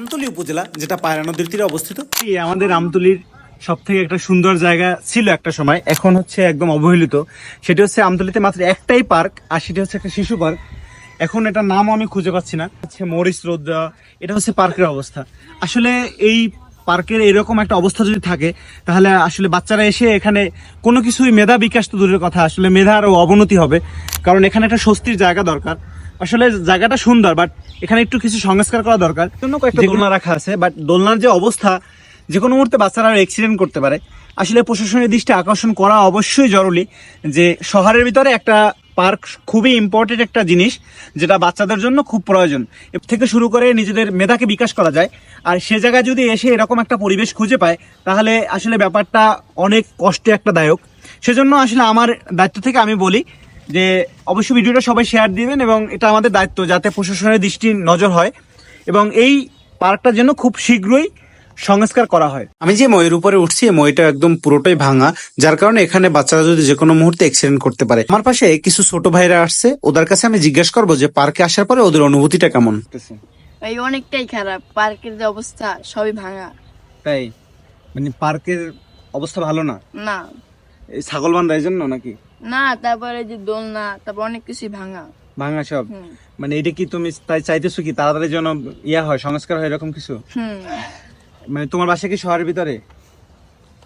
আমতলী উপজেলা, যেটা পায়রা নদীর তীরে অবস্থিত। আমাদের আমতলির সব থেকে একটা সুন্দর জায়গা ছিল একটা সময়, এখন হচ্ছে একদম অবহেলিত। সেটি হচ্ছে আমতলিতে মাত্র একটাই পার্ক, আর সেটি হচ্ছে একটা শিশু পার্ক। এখন এটার নামও আমি খুঁজে পাচ্ছি না। হচ্ছে মরিস রোদ্রা এটা হচ্ছে পার্কের অবস্থা। আসলে এই পার্কের এরকম একটা অবস্থা যদি থাকে, তাহলে আসলে বাচ্চারা এসে এখানে কোনো কিছুই মেধা বিকাশ তো দূরের কথা, আসলে মেধার অবনতি হবে। কারণ এখানে একটা স্বস্তির জায়গা দরকার। আসলে জায়গাটা সুন্দর বাট এখানে একটু কিছু সংস্কার করা দরকার। জন্য কয়েকটা দোলনা রাখা আছে বাট দোলনার যে অবস্থা যে কোনো মুহূর্তে বাচ্চারা অ্যাক্সিডেন্ট করতে পারে। আসলে প্রশাসনের দৃষ্টি আকর্ষণ করা অবশ্যই জরুরি যে শহরের ভিতরে একটা পার্ক খুবই ইম্পর্টেন্ট একটা জিনিস যেটা বাচ্চাদের জন্য খুব প্রয়োজন। এর থেকে শুরু করে নিজেদের মেধাকে বিকাশ করা যায়। আর সে জায়গায় যদি এসে এরকম একটা পরিবেশ খুঁজে পায় তাহলে আসলে ব্যাপারটা অনেক কষ্টে একটা দায়ক সেজন্য আসলে আমার দায়িত্ব থেকে আমি বলি যে অবশ্যই ভিডিওটা সবাই শেয়ার দিবেন এবং এটা আমাদের দায়িত্ব যাতে প্রশাসনের দৃষ্টি নজর হয় এবং এই পার্কটা যেন খুব শীঘ্রই সংস্কার করা হয়। আমি যে ময়ের উপরে উঠছি এই মইটা একদম পুরোটাই ভাঙা যার কারণে এখানে বাচ্চারা যদি যে কোনো মুহূর্তে অ্যাক্সিডেন্ট করতে পারে। আমার পাশে কিছু ছোট ভাইরা আসছে ওদের কাছে আমি জিজ্ঞেস করব যে পার্কে আসার পরে ওদের অনুভূতিটা কেমন? এই অনেকটাই খারাপ পার্কের যে অবস্থা সবই ভাঙা। তাই? মানে পার্কের অবস্থা ভালো না? না। এই ছাগল বান্ধা এই জন্য নাকি? না তারপরে যে দোলনা তারপর অনেক কিছুই ভাঙা। ভাঙা সব? মানে এটা কি তুমি তাই চাইতেছো কি তাড়াতাড়ি যেন ইয়া হয় সংস্কার হয় এরকম কিছু? মানে তোমার বাসা কি শহরের ভিতরে?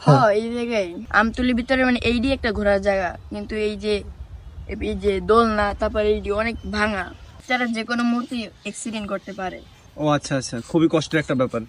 হ্যাঁ এই জায়গায়। আমতলির ভিতরে মানে এইডি একটা ঘোরার জায়গা। কিন্তু এই যে এই যে দোলনা তারপরে এইডি অনেক ভাঙা। তারা যে কোনো মুহূর্তে অ্যাক্সিডেন্ট করতে পারে। ও আচ্ছা আচ্ছা। খুবই কষ্টের একটা ব্যাপার।